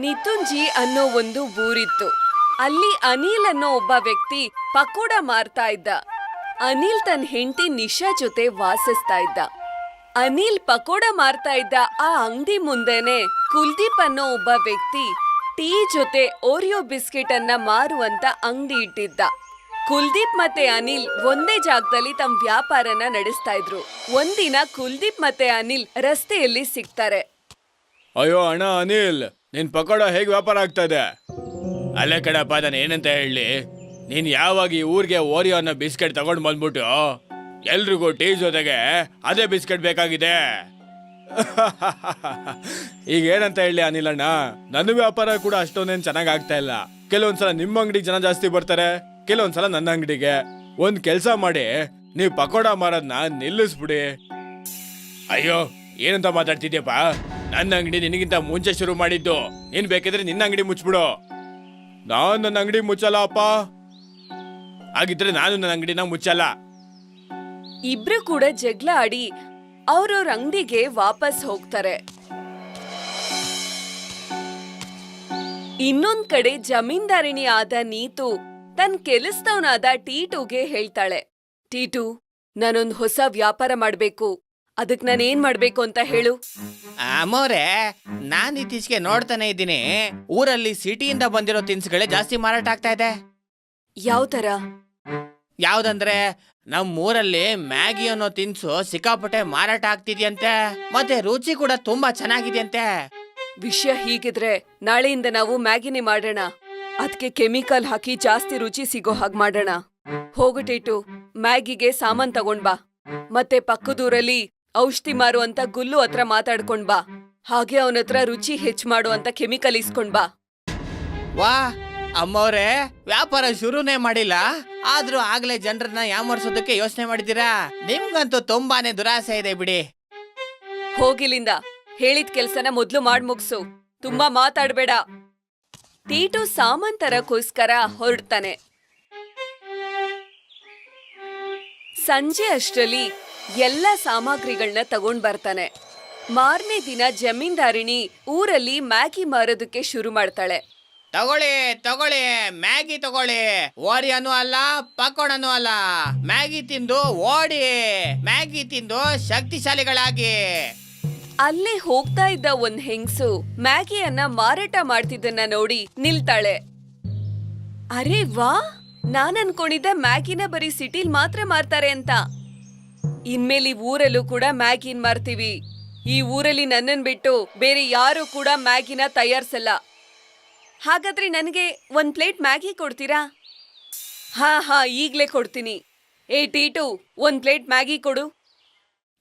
ನಿತುಂಜಿ ಅನ್ನೋ ಒಂದು ಊರಿತ್ತು. ಅಲ್ಲಿ ಅನಿಲ್ ಅನ್ನೋ ಒಬ್ಬ ವ್ಯಕ್ತಿ ಪಕೋಡ ಮಾರ್ತಾ ಇದ್ದ. ಅನಿಲ್ ತನ್ನ ಹೆಂಡತಿ ನಿಶಾ ಜೊತೆ ವಾಸಿಸ್ತಾ ಇದ್ದ. ಅನಿಲ್ ಪಕೋಡ ಮಾರ್ತಾ ಇದ್ದ ಆ ಅಂಗಡಿ ಮುಂದೆನೆ ಕುಲ್ದೀಪ್ ಅನ್ನೋ ಒಬ್ಬ ವ್ಯಕ್ತಿ ಟೀ ಜೊತೆ ಓರಿಯೋ ಬಿಸ್ಕೆಟ್ ಅನ್ನ ಮಾರುವಂತ ಅಂಗಡಿ ಇಟ್ಟಿದ್ದ. ಕುಲ್ದೀಪ್ ಮತ್ತೆ ಅನಿಲ್ ಒಂದೇ ಜಾಗದಲ್ಲಿ ತಮ್ಮ ವ್ಯಾಪಾರನ ನಡೆಸ್ತಾ ಇದ್ರು. ಒಂದಿನ ಕುಲ್ದೀಪ್ ಮತ್ತೆ ಅನಿಲ್ ರಸ್ತೆಯಲ್ಲಿ ಸಿಗ್ತಾರೆ. ಅಯ್ಯೋ ಅಣ್ಣ ಅನಿಲ್ ನಿನ್ ಪಕೋಡ ಹೇಗೆ ವ್ಯಾಪಾರ ಆಗ್ತಾ ಇದೆ ಅಲ್ಲೇ ಕಣಪ್ಪ ನಾನು ಏನಂತ ಹೇಳಿ? ನೀನ್ ಯಾವಾಗ ಈ ಊರಿಗೆ ಓರಿಯೋ ಅನ್ನೋ ಬಿಸ್ಕೆಟ್ ತಗೊಂಡ್ ಬಂದ್ಬಿಟ್ಟು ಎಲ್ರಿಗೂ ಟೀ ಜೊತೆಗೆ ಅದೇ ಬಿಸ್ಕೆಟ್ ಬೇಕಾಗಿದೆ. ಈಗ ಏನಂತ ಹೇಳಿ ಅನಿಲಣ್ಣ? ನನ್ನ ವ್ಯಾಪಾರ ಕೂಡ ಅಷ್ಟೊಂದೇನು ಚೆನ್ನಾಗ್ ಆಗ್ತಾ ಇಲ್ಲ. ಕೆಲವೊಂದ್ಸಲ ನಿಮ್ಮ ಅಂಗಡಿ ಜನ ಜಾಸ್ತಿ ಬರ್ತಾರೆ, ಕೆಲವೊಂದ್ಸಲ ನನ್ನ ಅಂಗಡಿಗೆ. ಒಂದ್ ಕೆಲ್ಸ ಮಾಡಿ, ನೀವು ಪಕೋಡ ಮಾರೋದನ್ನ ನಿಲ್ಲಿಸ್ಬಿಡಿ. ಅಯ್ಯೋ ಏನಂತ ಮಾತಾಡ್ತಿದ್ಯಪ್ಪ? ನನ್ನ ಅಂಗಡಿ ನಿನಗಿಂತ ಮುಂಚೆ ಶುರು ಮಾಡಿದ್ದು. ನೀನ್ ಬೇಕಿದ್ರೆ ನಿನ್ನ ಅಂಗಡಿ ಮುಚ್ಬಿಡು. ನಾನು ನನ್ನ ಅಂಗಡಿ ಮುಚ್ಚಲ್ಲ ಅಪ್ಪ ಹಾಗಿದ್ರೆ ನಾನು ನನ್ನ ಅಂಗಡಿನ ಮುಚ್ಚಲ್ಲ. ಇಬ್ರು ಕೂಡ ಜಗಳ ಆಡಿ ಅವ್ರವ್ರ ಅಂಗಡಿಗೆ ವಾಪಸ್ ಹೋಗ್ತಾರೆ. ಇನ್ನೊಂದ್ ಕಡೆ ಜಮೀನ್ದಾರಿಣಿ ಆದ ನೀತು ತನ್ ಕೆಲಸದವನಾದ ಟೀಟುಗೆ ಹೇಳ್ತಾಳೆ ಟೀಟು ನಾನೊಂದ್ ಹೊಸ ವ್ಯಾಪಾರ ಮಾಡ್ಬೇಕು. ಅದಕ್ ನಾನೇನ್ ಮಾಡ್ಬೇಕು ಅಂತ ಹೇಳು. ಅಮೋರೆ ನಾನ್ ಇತ್ತೀಚೆಗೆ ನೋಡ್ತಾನೆ ಇದ್ದೀನಿ. ಊರಲ್ಲಿ ಸಿಟಿಯಿಂದ ಬಂದಿರೋ ತಿನ್ಸುಗಳೇ ಜಾಸ್ತಿ ಮಾರಾಟ ಆಗ್ತಾ ಇದೆ. ಯಾವ ತರ? ಯಾವ್ದಂದ್ರೆ ನಮ್ ಊರಲ್ಲಿ ಮ್ಯಾಗಿ ಅನ್ನೋ ತಿನ್ಸು ಸಿಕ್ಕಾಪಟ್ಟೆ ಮಾರಾಟ ಆಗ್ತಿದ್ಯಂತೆ. ಮತ್ತೆ ರುಚಿ ಕೂಡ ತುಂಬಾ ಚೆನ್ನಾಗಿದೆಯಂತೆ. ವಿಷಯ ಹೀಗಿದ್ರೆ ನಾಳೆಯಿಂದ ನಾವು ಮ್ಯಾಗಿನೇ ಮಾಡೋಣ. ಅದಕ್ಕೆ ಕೆಮಿಕಲ್ ಹಾಕಿ ಜಾಸ್ತಿ ರುಚಿ ಸಿಗೋ ಹಾಗೆ ಮಾಡೋಣ. ಹೋಗು ಟೀಟು ಮ್ಯಾಗಿಗೆ ಸಾಮಾನ್ ತಗೊಂಡ್ ಬಾ. ಮತ್ತೆ ಪಕ್ಕದೂರಲ್ಲಿ ಔಷಧಿ ಮಾರು ಅಂತ ಗುಲ್ಲು ಹತ್ರ ಮಾತಾಡ್ಕೊಂಡ್ ಬಾ. ಹಾಗೆ ಅವನ ಹತ್ರ ರುಚಿ ಹೆಚ್ಚು ಮಾಡು ಅಂತ ಕೆಮಿಕಲ್ ಇಸ್ಕೊಂಡ್ ಬಾ. ವಾ ಅಮ್ಮವ್ರೆ ವ್ಯಾಪಾರ ಶುರುನೇ ಮಾಡಿಲ್ಲ. ಆದ್ರೂ ಆಗ್ಲೇ ಜನರನ್ನ ಯಾಮರ್ಸೋದಕ್ಕೆ ಯೋಚನೆ ಮಾಡಿದ್ದೀರಾ? ನಿಮ್ಗಂತೂ ತುಂಬಾನೇ ದುರಾಸೆ ಇದೆ ಬಿಡಿ. ಹೋಗಿಲಿಂದ ಹೇಳಿದ ಕೆಲ್ಸನ ಮೊದ್ಲು ಮಾಡ್ ಮುಗ್ಸು. ತುಂಬಾ ಮಾತಾಡ್ಬೇಡ. ಟೀಟು ಸಾಮಂತರಕ್ಕೋಸ್ಕರ ಹೊರಡ್ತಾನೆ. ಸಂಜೆ ಅಷ್ಟರಲ್ಲಿ ಎಲ್ಲ ಸಾಮಗ್ರಿಗಳನ್ನ ತಗೊಂಡ್ ಬರ್ತಾನೆ. ಮಾರನೇ ದಿನ ಜಮೀನ್ದಾರಿಣಿ ಊರಲ್ಲಿ ಮ್ಯಾಗಿ ಮಾರೋದಕ್ಕೆ ಶುರು ಮಾಡ್ತಾಳೆ. ತಗೊಳ್ಳಿ ತಗೊಳ್ಳಿ ಮ್ಯಾಗಿ ತಗೊಳ್ಳಿ. ಓರಿಯನು ಅಲ್ಲ ಪಕೋಡನು ಅಲ್ಲ. ಮ್ಯಾಗಿ ತಿಂದು ಓಡಿ ಮ್ಯಾಗಿ ತಿಂದು ಶಕ್ತಿಶಾಲಿಗಳಾಗಿ. ಅಲ್ಲಿ ಹೋಗ್ತಾ ಇದ್ದ ಒಂದ್ ಹೆಂಗ್ಸು ಮ್ಯಾಗಿಯನ್ನ ಮಾರಾಟ ಮಾಡ್ತಿದ್ದನ್ನ ನೋಡಿ ನಿಲ್ತಾಳೆ. ಅರೆ ವಾ ನಾನ್ ಅನ್ಕೊಂಡಿದ್ದೆ ಮ್ಯಾಗಿನ ಬರೀ ಸಿಟಿಲ್ ಮಾತ್ರ ಮಾರ್ತಾರೆ ಅಂತ. ಇನ್ಮೇಲೆ ಊರಲ್ಲೂ ಕೂಡ ಮ್ಯಾಗಿನ್ ಮಾರ್ತೀವಿ. ಈ ಊರಲ್ಲಿ ನನ್ನನ್ ಬಿಟ್ಟು ಬೇರೆ ಯಾರು ಕೂಡ ಮ್ಯಾಗಿನ ತಯಾರಿಸಲ್ಲ. ಹಾಗಾದ್ರೆ ನನಗೆ ಒಂದ್ ಪ್ಲೇಟ್ ಮ್ಯಾಗಿ ಕೊಡ್ತೀರಾ? ಹಾ ಹಾ, ಈಗ್ಲೇ ಕೊಡ್ತೀನಿ. ಏ, ಟೀಟು, ಒಂದ್ ಪ್ಲೇಟ್ ಮ್ಯಾಗಿ ಕೊಡು.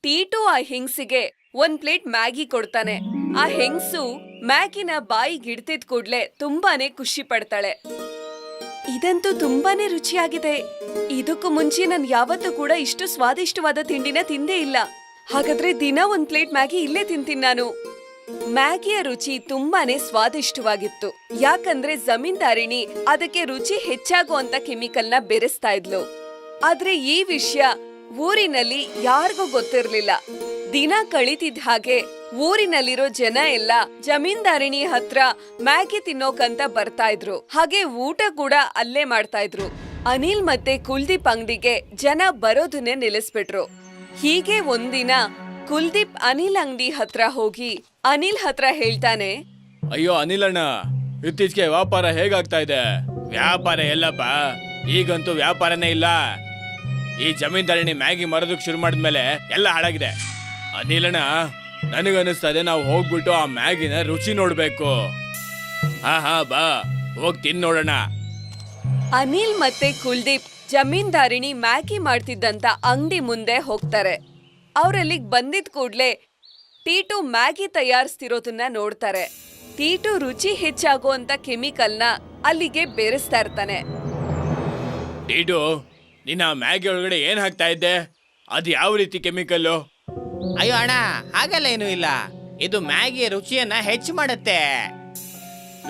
ಟೀಟು ಆ ಹೆಂಗ್ಸಿಗೆ ಒಂದ್ ಪ್ಲೇಟ್ ಮ್ಯಾಗಿ ಕೊಡ್ತಾನೆ. ಆ ಹೆಂಗ್ಸು ಮ್ಯಾಗಿನ ಬಾಯಿಗಿಡ್ತಿದ್ ಕೂಡ್ಲೆ ತುಂಬಾನೇ ಖುಷಿ ಪಡ್ತಾಳೆ. ಇದಂತೂ ತುಂಬಾನೇ ರುಚಿಯಾಗಿದೆ. ಇದಕ್ಕೂ ಮುಂಚೆ ನಾನು ಯಾವತ್ತೂ ಕೂಡ ಇಷ್ಟು ಸ್ವಾದಿಷ್ಟವಾದ ತಿಂಡಿನ ತಿಂದೇ ಇಲ್ಲ. ಹಾಗಾದ್ರೆ ದಿನ ಒಂದ್ ಪ್ಲೇಟ್ ಮ್ಯಾಗಿ ಇಲ್ಲೇ ತಿಂತೀನಿ ನಾನು. ಮ್ಯಾಗಿಯ ರುಚಿ ತುಂಬಾನೇ ಸ್ವಾದಿಷ್ಟವಾಗಿತ್ತು. ಯಾಕಂದ್ರೆ ಜಮೀನ್ದಾರಿಣಿ ಅದಕ್ಕೆ ರುಚಿ ಹೆಚ್ಚಾಗುವಂತ ಕೆಮಿಕಲ್ನ ಬೆರೆಸ್ತಾ ಇದ್ಲು. ಆದ್ರೆ ಈ ವಿಷಯ ಊರಿನಲ್ಲಿ ಯಾರಿಗೂ ಗೊತ್ತಿರ್ಲಿಲ್ಲ. ದಿನ ಕಳೀತಿದ್ ಹಾಗೆ ಊರಿನಲ್ಲಿರೋ ಜನ ಎಲ್ಲ ಜಮೀನ್ದಾರಿಣಿ ಹತ್ರ ಮ್ಯಾಗಿ ತಿನ್ನೋಕಂತ ಬರ್ತಾ ಇದ್ರು. ಹಾಗೆ ಊಟ ಕೂಡ ಅಲ್ಲೇ ಮಾಡ್ತಾ ಇದ್ರು. ಅನಿಲ್ ಮತ್ತೆ ಕುಲ್ದೀಪ್ ಅಂಗಡಿಗೆ ಜನ ಬರೋದನ್ನೇ ನಿಲ್ಲಿಸ್ಬಿಟ್ರು. ಹೀಗೆ ಒಂದಿನ ಕುಲ್ದೀಪ್ ಅನಿಲ್ ಅಂಗಡಿ ಹತ್ರ ಹೋಗಿ ಅನಿಲ್ ಹತ್ರ ಹೇಳ್ತಾನೆ, ಅಯ್ಯೋ ಅನಿಲ್ ಅಣ್ಣ ಇತ್ತೀಚೆಗೆ ವ್ಯಾಪಾರ ಹೇಗಾಗ್ತಾ ಇದೆ? ವ್ಯಾಪಾರ ಎಲ್ಲಪ್ಪ, ಈಗಂತೂ ವ್ಯಾಪಾರನೇ ಇಲ್ಲ. ಈ ಜಮೀನ್ದಾರಣಿ ಮ್ಯಾಗಿ ಮರೋದಕ್ಕೆ ಶುರು ಮಾಡಿದ್ಮೇಲೆ ಎಲ್ಲ ಹಾಳಾಗಿದೆ. ಅನಿಲಣ್ಣ ನನಗನ್ನಿಸ್ತದೆ ನಾವು ಹೋಗ್ಬಿಟ್ಟು ಆ ಮ್ಯಾಗಿನ ರುಚಿ ನೋಡ್ಬೇಕು. ಹಾ ಹಾ ಬಾ ಹೋಗ್ ತಿನ್ ನೋಡೋಣ ಅನಿಲ್ ಮತ್ತೆ ಕುಲ್ದೀಪ್ ಜಮೀನ್ದಾರಿಣಿ ಮ್ಯಾಗಿ ಮಾಡ್ತಿದ್ದಂತ ಅಂಗಡಿ ಮುಂದೆ ಹೋಗ್ತಾರೆ. ಅವರಲ್ಲಿಗ್ ಬಂದಿದ್ ಕೂಡ್ಲೆ ಟೀಟು ಮ್ಯಾಗಿ ತಯಾರಿಸ್ತಿರೋದನ್ನ ನೋಡ್ತಾರೆ. ಟೀಟು ರುಚಿ ಹೆಚ್ಚಾಗುವಂತ ಕೆಮಿಕಲ್ನ ಅಲ್ಲಿಗೆ ಬೆರೆಸ್ತಾ ಇರ್ತಾನೆ. ಟೀಟು ನಿನ್ನ ಮ್ಯಾಗಿ ಒಳಗಡೆ ಏನ್ ಹಾಕ್ತಾ ಇದ್ದೆ? ಅದು ಯಾವ ರೀತಿ ಕೆಮಿಕಲ್ಲು? ಅಯ್ಯೋ ಅಣ್ಣ ಹಾಗೆಲ್ಲ ಏನೂ ಇಲ್ಲ. ಇದು ಮ್ಯಾಗಿಯ ರುಚಿಯನ್ನ ಹೆಚ್ಚು ಮಾಡುತ್ತೆ.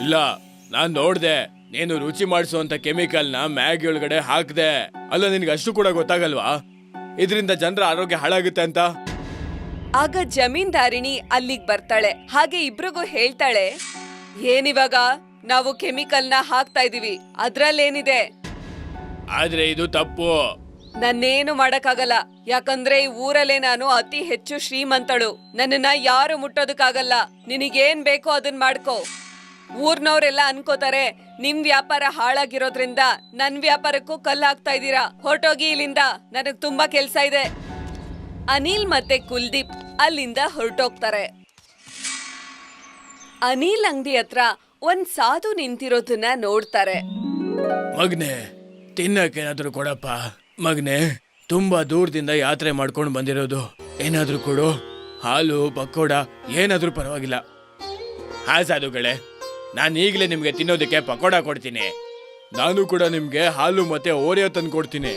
ಇಲ್ಲ ನಾನ್ ನೋಡ್ದೆ. ನೀನು ರುಚಿ ಮಾಡಿಸುವಂತ ಕೆಮಿಕಲ್ನ ಮ್ಯಾಗಿ ಒಳಗಡೆ ಹಾಕ್ದೆ. ಅಲ್ಲ ನಿನ್ಗೆ ಅಷ್ಟು ಕೂಡ ಗೊತ್ತಾಗಲ್ವಾ? ಇದರಿಂದ ಜನರ ಆರೋಗ್ಯ ಹಾಳಾಗುತ್ತೆ ಅಂತ? ಆಗ ಜಮೀನ್ದಾರಿಣಿ ಅಲ್ಲಿಗ್ ಬರ್ತಾಳೆ. ಹಾಗೆ ಇಬ್ರಿಗೂ ಹೇಳ್ತಾಳೆ ಏನಿವಾಗ ನಾವು ಕೆಮಿಕಲ್ನ ಹಾಕ್ತಾ ಇದೀವಿ ಅದ್ರಲ್ಲೇನಿದೆ? ಆದ್ರೆ ಇದು ತಪ್ಪು. ನನ್ನೇನು ಮಾಡಕ್ಕಾಗಲ್ಲ. ಯಾಕಂದ್ರೆ ಈ ಊರಲ್ಲೇ ನಾನು ಅತಿ ಹೆಚ್ಚು ಶ್ರೀಮಂತಳು. ನನ್ನನ್ನ ಯಾರು ಮುಟ್ಟೋದಕ್ಕಾಗಲ್ಲ. ನಿನಗೇನ್ ಬೇಕೋ ಅದನ್ ಮಾಡ್ಕೋ. ಊರ್ನವ್ರೆಲ್ಲ ಅನ್ಕೋತಾರೆ, ನಿಮ್ ವ್ಯಾಪಾರ ಹಾಳಾಗಿರೋದ್ರಿಂದ ನನ್ ವ್ಯಾಪಾರಕ್ಕೂ ಕಲ್ಲು ಹಾಕ್ತಾ ಇದ್ದೀರಾ? ಹೊರಟೋಗಿ ಇಲ್ಲಿಂದ. ನನಗ್ ತುಂಬಾ ಕೆಲ್ಸ ಇದೆ. ಅನಿಲ್ ಮತ್ತೆ ಕುಲ್ದೀಪ್ ಅಲ್ಲಿಂದ ಹೊರಟೋಗ್ತಾರೆ. ಅನಿಲ್ ಅಂಗಡಿ ಹತ್ರ ಒಂದ್ ಸಾಧು ನಿಂತಿರೋದನ್ನ ನೋಡ್ತಾರೆ. ಮಗ್ನೆ ತಿನ್ನಕ್ಕೆ ಏನಾದ್ರು ಕೊಡಪ್ಪ? ಮಗ್ನೆ ತುಂಬಾ ದೂರದಿಂದ ಯಾತ್ರೆ ಮಾಡ್ಕೊಂಡು ಬಂದಿರೋದು. ಏನಾದ್ರೂ ಕೊಡು. ಹಾಲು ಪಕೋಡ ಏನಾದ್ರೂ ಪರವಾಗಿಲ್ಲ. ಹಾ ಸಾಧುಗಳೇ ನಾನು ಈಗಲೇ ನಿಮಗೆ ತಿನ್ನೋದಕ್ಕೆ ಪಕೋಡ ಕೊಡ್ತೀನಿ. ನಾನು ಕೂಡ ನಿಮಗೆ ಹಾಲು ಮತ್ತೆ ಓರಿಯೋ ತಂದು ಕೊಡ್ತೀನಿ.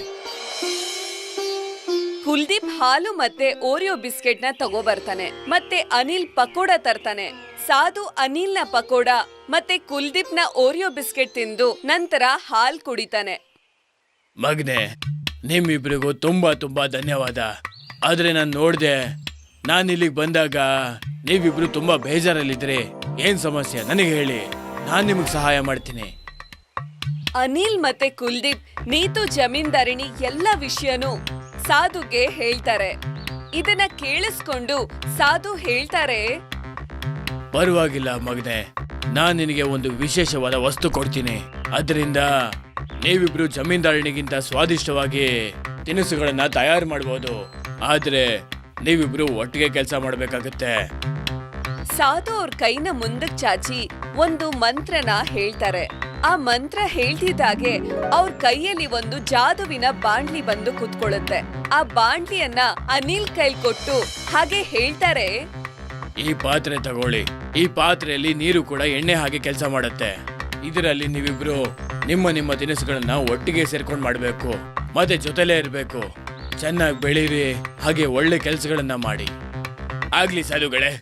ಕುಲ್ದೀಪ್ ಹಾಲು ಮತ್ತೆ ಓರಿಯೋ ಬಿಸ್ಕೆಟ್ನ ತಗೋ ಬರ್ತಾನೆ ಮತ್ತೆ ಅನಿಲ್ ಪಕೋಡ ತರ್ತಾನೆ. ಸಾಧು ಅನಿಲ್ನ ಪಕೋಡ ಮತ್ತೆ ಕುಲ್ದೀಪ್ನ ಓರಿಯೋ ಬಿಸ್ಕೆಟ್ ತಿಂದು ನಂತರ ಹಾಲ್ ಕುಡಿತಾನೆ. ಮಗ್ನೆ ನಿಮ್ಮಿಬ್ರಿಗೂ ತುಂಬ ತುಂಬಾ ಧನ್ಯವಾದ. ಆದ್ರೆ ನಾನು ನೋಡಿದೆ ನಾನು ಇಲ್ಲಿಗೆ ಬಂದಾಗ ನೀವಿಬ್ರು ತುಂಬಾ ಬೇಜಾರಲ್ಲಿದ್ರಿ ಏನ್ ಸಮಸ್ಯೆ? ನನಗೆ ಹೇಳಿ. ನಾನು ನಿಮಗೆ ಸಹಾಯ ಮಾಡ್ತೀನಿ. ಅನಿಲ್ ಮತ್ತೆ ಕುಲ್ದೀಪ್ ನೀತು ಜಮೀನ್ದಾರಿಣಿ ಎಲ್ಲ ವಿಷಯನೂ ಸಾಧುಗೆ ಹೇಳ್ತಾರೆ. ಇದನ್ನ ಕೇಳಿಸ್ಕೊಂಡು ಸಾಧು ಹೇಳ್ತಾರೆ. ಪರವಾಗಿಲ್ಲ ಮಗನೆ. ನಾನ್ ನಿನಗೆ ಒಂದು ವಿಶೇಷವಾದ ವಸ್ತು ಕೊಡ್ತೀನಿ. ಅದರಿಂದ ನೀವಿಬ್ರು ಜಮೀನ್ದಾರಣಿಗಿಂತ ಸ್ವಾದಿಷ್ಟವಾಗಿ ತಿನಿಸುಗಳನ್ನ ತಯಾರು ಮಾಡಬಹುದು ಆದ್ರೆ ನೀವಿಬ್ರು ಒಟ್ಟಿಗೆ ಕೆಲಸ ಮಾಡ್ಬೇಕಾಗತ್ತೆ. ಸಾಧು ಅವ್ರ ಕೈನ ಮುಂದಕ್ ಚಾಚಿ ಒಂದು ಮಂತ್ರನ ಹೇಳ್ತಾರೆ. ಆ ಮಂತ್ರ ಹೇಳ್ತಿದ್ದಾಗೆ ಅವ್ರ ಕೈಯಲ್ಲಿ ಒಂದು ಜಾದುವಿನ ಬಾಂಡ್ಲಿ ಬಂದು ಕುತ್ಕೊಳ್ಳುತ್ತೆ. ಆ ಬಾಂಡ್ಲಿಯನ್ನ ಅನಿಲ್ ಕೈ ಕೊಟ್ಟು ಹಾಗೆ ಹೇಳ್ತಾರೆ. ಈ ಪಾತ್ರೆ ತಗೊಳ್ಳಿ. ಈ ಪಾತ್ರೆಯಲ್ಲಿ ನೀರು ಕೂಡ ಎಣ್ಣೆ ಹಾಗೆ ಕೆಲಸ ಮಾಡುತ್ತೆ. ಇದರಲ್ಲಿ ನೀವಿಬ್ರು ನಿಮ್ಮ ನಿಮ್ಮ ತಿನಿಸುಗಳನ್ನ ಒಟ್ಟಿಗೆ ಸೇರ್ಕೊಂಡು ಮಾಡಬೇಕು. ಮತ್ತೆ ಜೊತೆಲೇ ಇರಬೇಕು. ಚೆನ್ನಾಗಿ ಬೆಳೀರಿ, ಹಾಗೆ ಒಳ್ಳೆ ಕೆಲಸಗಳನ್ನ ಮಾಡಿ. ಆಗ್ಲಿ ಸಾಧುಗಳೇ.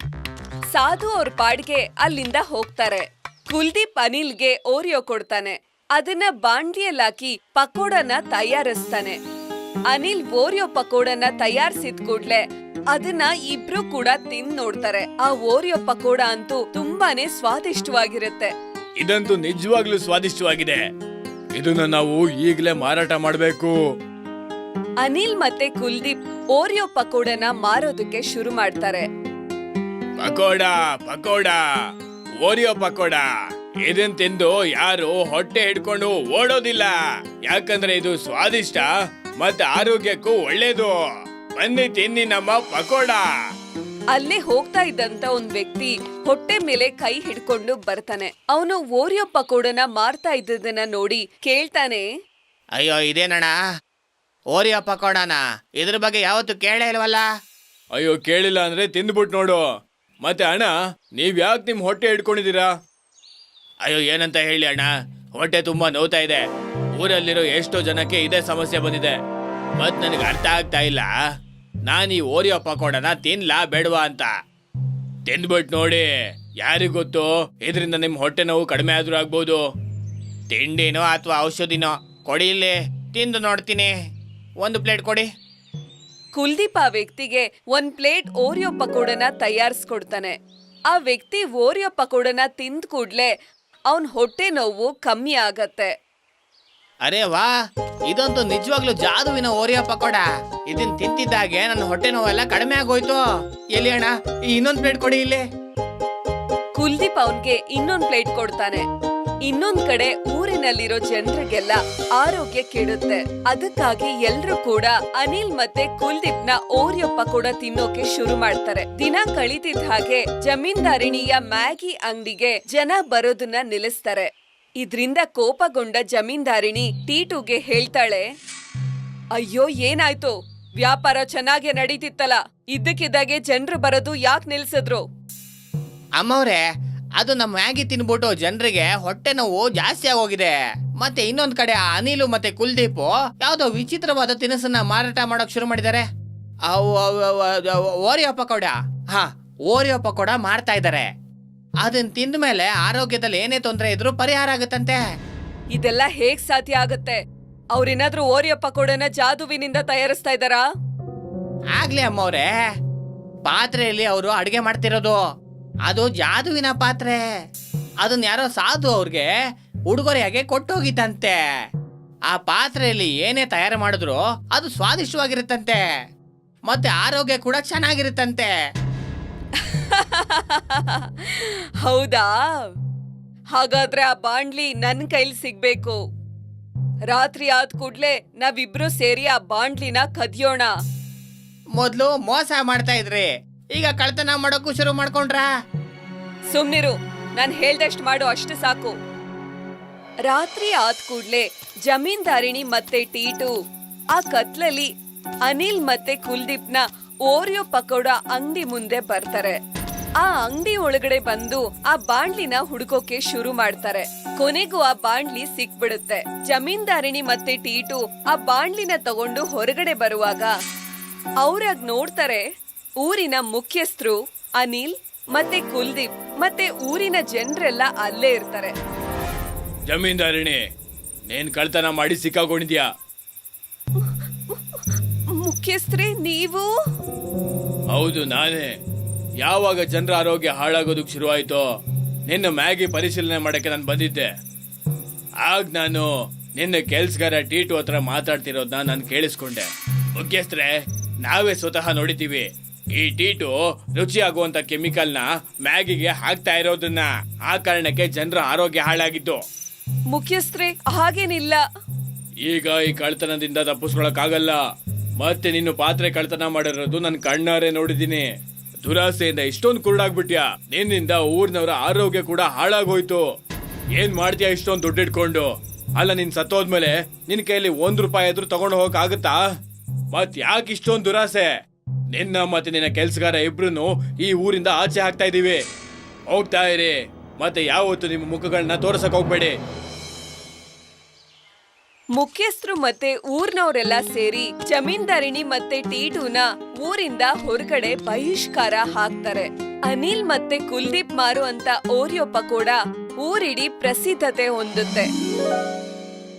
ಸಾಧು ಅವ್ರ ಪಾಡ್ಗೆ ಅಲ್ಲಿಂದ ಹೋಗ್ತಾರೆ. ಕುಲ್ದೀಪ್ ಅನಿಲ್ಗೆ ಓರಿಯೋ ಕೊಡ್ತಾನೆ. ಅದನ್ನ ಬಾಂಡ್ಲಿಯಲ್ಲಾಕಿ ಪಕೋಡನ ತಯಾರಿಸ್ತಾನೆ. ಅನಿಲ್ ಓರಿಯೋ ಪಕೋಡನ ತಯಾರಿಸಿದ ಕೂಡ್ಲೆ ಅದನ್ನ ಇಬ್ರು ಕೂಡ ತಿಂದ್ ನೋಡ್ತಾರೆ. ಆ ಓರಿಯೋ ಪಕೋಡ ಅಂತೂ ತುಂಬಾನೇ ಸ್ವಾದಿಷ್ಟವಾಗಿರುತ್ತೆ. ಇದಂತೂ ನಿಜವಾಗ್ಲೂ ಸ್ವಾದಿಷ್ಟವಾಗಿದೆ. ಇದನ್ನ ನಾವು ಈಗಲೇ ಮಾರಾಟ ಮಾಡಬೇಕು. ಅನಿಲ್ ಮತ್ತೆ ಕುಲ್ದೀಪ್ ಓರಿಯೋ ಪಕೋಡನ ಮಾರೋದಕ್ಕೆ ಶುರು ಮಾಡ್ತಾರೆ. ಪಕೋಡ ಪಕೋಡ ಓರಿಯೋ ಪಕೋಡ. ಇದನ್ ತಿಂದು ಯಾರು ಹೊಟ್ಟೆ ಹಿಡ್ಕೊಂಡು ಓಡೋದಿಲ್ಲ. ಯಾಕಂದ್ರೆ ಇದು ಸ್ವಾದಿಷ್ಟ ಮತ್ತೆ ಆರೋಗ್ಯಕ್ಕೂ ಒಳ್ಳೇದು. ಬನ್ನಿ ತಿನ್ನಿ ನಮ್ಮ ಪಕೋಡ. ಅಲ್ಲೇ ಹೋಗ್ತಾ ಇದ್ದಂತ ಒಂದ್ ವ್ಯಕ್ತಿ ಹೊಟ್ಟೆ ಮೇಲೆ ಕೈ ಹಿಡ್ಕೊಂಡು ಬರ್ತಾನೆ. ಅವನು ಓರಿಯೋ ಪಕೋಡನ ಮಾರ್ತಾ ಇದ್ದದನ್ನ ನೋಡಿ ಕೇಳ್ತಾನೆ. ಅಯ್ಯೋ ಇದೇನಣ್ಣ? ಓರಿಯೋ ಪಕೋಡನ ಇದ್ರ ಬಗ್ಗೆ ಯಾವತ್ತು ಕೇಳೇ ಇಲ್ವಲ್ಲ? ಅಯ್ಯೋ ಕೇಳಿಲ್ಲ ಅಂದ್ರೆ ತಿಂದ್ಬಿಟ್ಟು ನೋಡು. ಮತ್ತೆ ಅಣ್ಣ ನೀವ್ ಯಾಕೆ ನಿಮ್ ಹೊಟ್ಟೆ ಹಿಡ್ಕೊಂಡಿದ್ದೀರಾ? ಅಯ್ಯೋ ಏನಂತ ಹೇಳಿ ಅಣ್ಣ? ಹೊಟ್ಟೆ ತುಂಬಾ ನೋವ್ತಾ ಇದೆ. ಊರಲ್ಲಿರೋ ಎಷ್ಟೋ ಜನಕ್ಕೆ ಇದೇ ಸಮಸ್ಯೆ ಬಂದಿದೆ. ಮತ್ ನನಗೆ ಅರ್ಥ ಆಗ್ತಾ ಇಲ್ಲ. ನಾನು ಈ ಓರಿಯೋ ಪಕೋಡನ ತಿನ್ಲಾ ಬೇಡವಾ ಅಂತ. ತಿಂದ್ಬಿಟ್ ನೋಡಿ, ಯಾರಿಗ್ ಗೊತ್ತು? ಇದರಿಂದ ನಿಮ್ಮ ಹೊಟ್ಟೆ ನೋವು ಕಡಿಮೆ ಆದ್ರೂ ಆಗ್ಬೋದು. ತಿಂಡಿನೋ ಅಥವಾ ಔಷಧಿನೋ? ಕೊಡಿ ಇಲ್ಲಿ, ತಿಂದು ನೋಡ್ತೀನಿ. ಒಂದು ಪ್ಲೇಟ್ ಕೊಡಿ. ಕುಲ್ದೀಪ್ ಆ ವ್ಯಕ್ತಿಗೆ ಒಂದ್ ಪ್ಲೇಟ್ ಓರಿಯೋ ಪಕೋಡನ ತಯಾರಿಸ್ಕೊಡ್ತಾನೆ. ಆ ವ್ಯಕ್ತಿ ಓರಿಯೋ ಪಕೋಡನ ತಿಂದ ಕೂಡ್ಲೆ ಅವನ್ ಹೊಟ್ಟೆ ನೋವು ಕಮ್ಮಿ ಆಗತ್ತೆ. ಅರೆ ವಾ, ಇದಂತೂ ನಿಜವಾಗ್ಲೂ ಜಾದುವಿನ ಓರಿಯ ಪಕೋಡ. ಇದನ್ ತಿಂತಿದ್ದಾಗೆ ನನ್ನ ಹೊಟ್ಟೆ ನೋವೆಲ್ಲ ಕಡಿಮೆ ಆಗೋಯ್ತು. ಎಲ್ಲಿ ಅಣ್ಣ ಇನ್ನೊಂದ್ ಪ್ಲೇಟ್ ಕೊಡಿ ಇಲ್ಲಿ. ಕುಲ್ದೀಪ್ ಅವನ್ಗೆ ಇನ್ನೊಂದ್ ಪ್ಲೇಟ್ ಕೊಡ್ತಾನೆ. ಇನ್ನೊಂದ್ ಕಡೆ ಊರಿನಲ್ಲಿರೋ ಜನರಿಗೆಲ್ಲ ಆರೋಗ್ಯ ಕೆಡುತ್ತೆ. ಅದಕ್ಕಾಗಿ ಎಲ್ರು ಕೂಡ ಅನಿಲ್ ಮತ್ತೆ ಕುಲ್ದೀಪ್ನ ಓರಿಯೋ ಪಕೋಡ ತಿನ್ನೋಕೆ ಶುರು ಮಾಡ್ತಾರೆ. ದಿನ ಕಳೀತಿದ್ದ ಹಾಗೆ ಜಮೀನ್ದಾರಿಣಿಯ ಮ್ಯಾಗಿ ಅಂಗಡಿಗೆ ಜನ ಬರೋದನ್ನ ನಿಲ್ಲಿಸ್ತಾರೆ. ಇದ್ರಿಂದ ಕೋಪಗೊಂಡ ಜಮೀನ್ದಾರಿಣಿ ಟೀಟುಗೆ ಹೇಳ್ತಾಳೆ, ಅಯ್ಯೋ, ಏನಾಯ್ತು? ವ್ಯಾಪಾರ ಚೆನ್ನಾಗಿ ನಡೀತಿತ್ತಲ್ಲ, ಇದ್ದಕ್ಕಿದ್ದಾಗೆ ಜನರು ಬರೋದು ಯಾಕೆ ನಿಲ್ಸಿದ್ರು? ಅಮ್ಮವ್ರೆ, ಅದು ನಮ್ಮ ಮ್ಯಾಗಿ ತಿನ್ಬಿಟ್ಟು ಜನರಿಗೆ ಹೊಟ್ಟೆ ನೋವು ಜಾಸ್ತಿ ಆಗೋಗಿದೆ. ಮತ್ತೆ ಇನ್ನೊಂದ್ ಕಡೆ ಅನಿಲು ಮತ್ತೆ ಕುಲ್ದೀಪ್ ಯಾವ್ದೋ ವಿಚಿತ್ರವಾದ ತಿನಿಸನ್ನ ಮಾರಾಟ ಮಾಡಕ್ ಶುರು ಮಾಡಿದ್ದಾರೆ. ಅವು- ಅವು- ಓರಿಯೋ ಪಕೋಡ. ಹಾ, ಓರಿಯೋ ಪಕೋಡ ಮಾರ್ತಾ ಇದ್ದಾರೆ. ಅದನ್ನ ತಿಂದ ಮೇಲೆ ಆರೋಗ್ಯದಲ್ಲಿ ಏನೇ ತೊಂದರೆ ಇದ್ರೂ ಪರಿಹಾರ ಆಗುತ್ತಂತೆ. ಇದೆಲ್ಲ ಹೇಗ್ ಸಾಧ್ಯ ಆಗತ್ತೆ? ಅವ್ರೇನಾದ್ರೂ ಓರಿಯ ಪಕೋಡನ ಜಾದುವಿನಿಂದ ತಯಾರಿಸ್ತಾ ಇದ್ದಾರಾ? ಆಗ್ಲಿ ಅಮ್ಮವ್ರೆ ಪಾತ್ರೆಯಲ್ಲಿ ಅವರು ಅಡಿಗೆ ಮಾಡ್ತಿರೋದು. ಅದು ಜಾದುವಿನ ಪಾತ್ರೆ. ಅದನ್ನ ಯಾರೋ ಸಾಧು ಅವ್ರಿಗೆ ಉಡುಗೊರೆಯಾಗೆ ಕೊಟ್ಟೋಗಿತ್ತಂತೆ. ಆ ಪಾತ್ರೆಯಲ್ಲಿ ಏನೇ ತಯಾರು ಮಾಡಿದ್ರು ಅದು ಸ್ವಾದಿಷ್ಟವಾಗಿರುತ್ತಂತೆ. ಮತ್ತೆ ಆರೋಗ್ಯ ಕೂಡ ಚೆನ್ನಾಗಿರುತ್ತಂತೆ. ಹೌದಾ? ಹಾಗಾದ್ರೆ ಆ ಬಾಂಡ್ಲಿ ನನ್ ಕೈಲಿ ಸಿಗ್ಬೇಕು. ರಾತ್ರಿ ಆದ್ ಕೂಡ್ಲೆ ನಾವಿಬ್ರು ಸೇರಿ ಆ ಬಾಂಡ್ಲಿನ ಕದಿಯೋಣ. ಮೊದ್ಲು ಮೋಸ ಮಾಡ್ತಾ ಇದ್ರಿ. ಈಗ ಕಳ್ತನ ಮಾಡೋಕ್ಕೂ ಶುರು ಮಾಡ್ಕೊಂಡ್ರಾ? ಸುಮ್ನಿರು ನಾನು ಹೇಳ್ದಷ್ಟು ಮಾಡು ಅಷ್ಟು ಸಾಕು. ರಾತ್ರಿ ಆದ್ ಕೂಡ್ಲೆ ಜಮೀನ್ದಾರಿಣಿ ಮತ್ತೆ ಟೀಟು ಆ ಕತ್ಲಲ್ಲಿ ಅನಿಲ್ ಮತ್ತೆ ಕುಲ್ದೀಪ್ನ ಓರಿಯೋ ಪಕೋಡ ಅಂಗಡಿ ಮುಂದೆ ಬರ್ತಾರೆ. ಆ ಅಂಗಡಿ ಒಳಗಡೆ ಬಂದು ಆ ಬಾಂಡ್ಲಿನ ಹುಡುಕೋಕೆ ಶುರು ಮಾಡ್ತಾರೆ. ಕೊನೆಗೂ ಆ ಬಾಂಡ್ಲಿ ಸಿಕ್ಬಿಡುತ್ತೆ. ಜಮೀನ್ದಾರಿಣಿ ಮತ್ತೆ ಟೀಟು ಆ ಬಾಂಡ್ಲಿನ ತಗೊಂಡು ಹೊರಗಡೆ ಬರುವಾಗ ಅವ್ರಾಗ್ ನೋಡ್ತಾರೆ ಊರಿನ ಮುಖ್ಯಸ್ಥರು ಅನಿಲ್ ಮತ್ತೆ ಕುಲ್ದೀಪ್ ಮತ್ತೆ ಊರಿನ ಜನರೆಲ್ಲ ಅಲ್ಲೇ ಇರ್ತಾರೆ. ಜಮೀನ್ದಾರಿಣಿ ನೀನ್ ಕಳ್ತನ ಮಾಡಿ ಸಿಕ್ಕಾಕೊಂಡಿದ್ಯಾ? ಮುಖ್ಯಸ್ಥರೇ ನೀವು? ಹೌದು ನಾನೇ. ಯಾವಾಗ ಜನರ ಆರೋಗ್ಯ ಹಾಳಾಗೋದಕ್ಕೆ ಶುರುವಾಯಿತೋ ನಿನ್ನ ಮ್ಯಾಗಿ ಪರಿಶೀಲನೆ ಮಾಡಕ್ಕೆ ನಾನು ಬಂದಿದ್ದೆ. ಆಗ ನಾನು ನಿನ್ನ ಕೆಲ್ಸಗಾರ ಟೀಟು ಹತ್ರ ಮಾತಾಡ್ತಿರೋದನ್ನ ನಾನು ಕೇಳಿಸ್ಕೊಂಡೆ. ಮುಖ್ಯಸ್ಥರೇ ನಾವೇ ಸ್ವತಃ ನೋಡಿದ್ದೀವಿ. ಈ ಟೀಟು ರುಚಿ ಆಗುವಂತ ಕೆಮಿಕಲ್ನ ಮ್ಯಾಗಿಗೆ ಹಾಕ್ತಾ ಇರೋದನ್ನ. ಆ ಕಾರಣಕ್ಕೆ ಜನರ ಆರೋಗ್ಯ ಹಾಳಾಗಿತ್ತು ಮುಖ್ಯಸ್ಥರೇ ಹಾಗೇನಿಲ್ಲ. ಈಗ ಈ ಕಳ್ತನದಿಂದ ತಪ್ಪಿಸ್ಕೊಳಕ್ಕಾಗಲ್ಲ. ಮತ್ತೆ ನೀನು ಪಾತ್ರೆ ಕಳ್ತನ ಮಾಡಿರೋದು ನನ್ನ ಕಣ್ಣಾರೆ ನೋಡಿದೀನಿ ದುರಾಸೆಯಿಂದ ಇಷ್ಟೊಂದು ಕುರುಡಾಗ್ಬಿಟ್ಯಾ? ನಿನ್ನಿಂದ ಊರಿನವರ ಆರೋಗ್ಯ ಕೂಡ ಹಾಳಾಗೋಯ್ತು. ಏನ್ ಮಾಡ್ತೀಯಾ ಇಷ್ಟೊಂದು ದುಡ್ಡು ಇಟ್ಕೊಂಡು ಅಲ್ಲ, ನೀನ್ ಸತ್ತೋದ್ಮೇಲೆ ನಿನ್ ಕೈಯಲ್ಲಿ ಒಂದ್ ರೂಪಾಯಿ ಆದ್ರೂ ತಗೊಂಡು ಹೋಗಕ್ ಆಗುತ್ತಾ ಮತ್ ಯಾಕೆ ಇಷ್ಟೊಂದು ದುರಾಸೆ? ನಿನ್ನ ಮತ್ತೆ ನಿನ್ನ ಕೆಲ್ಸಗಾರ ಇಬ್ರು ಈ ಊರಿಂದ ಆಚೆ ಹಾಕ್ತಾ ಇದೀವಿ. ಹೋಗ್ತಾ ಇರಿ. ಮತ್ತೆ ಯಾವತ್ತು ನಿಮ್ಮ ಮುಖಗಳನ್ನ ತೋರ್ಸಕ್ ಹೋಗ್ಬೇಡಿ. ಮುಖ್ಯಸ್ಥರು ಮತ್ತೆ ಊರ್ನವರೆಲ್ಲ ಸೇರಿ ಜಮೀನ್ದಾರಿಣಿ ಮತ್ತೆ ಟೀಟೂನ ಊರಿಂದ ಹೊರಗಡೆ ಬಹಿಷ್ಕಾರ ಹಾಕ್ತಾರೆ. ಅನಿಲ್ ಮತ್ತೆ ಕುಲ್ದೀಪ್ ಮಾರು ಅಂತ ಓರಿಯೋ ಪಕೋಡ ಊರಿಡೀ ಪ್ರಸಿದ್ಧತೆ ಹೊಂದುತ್ತೆ.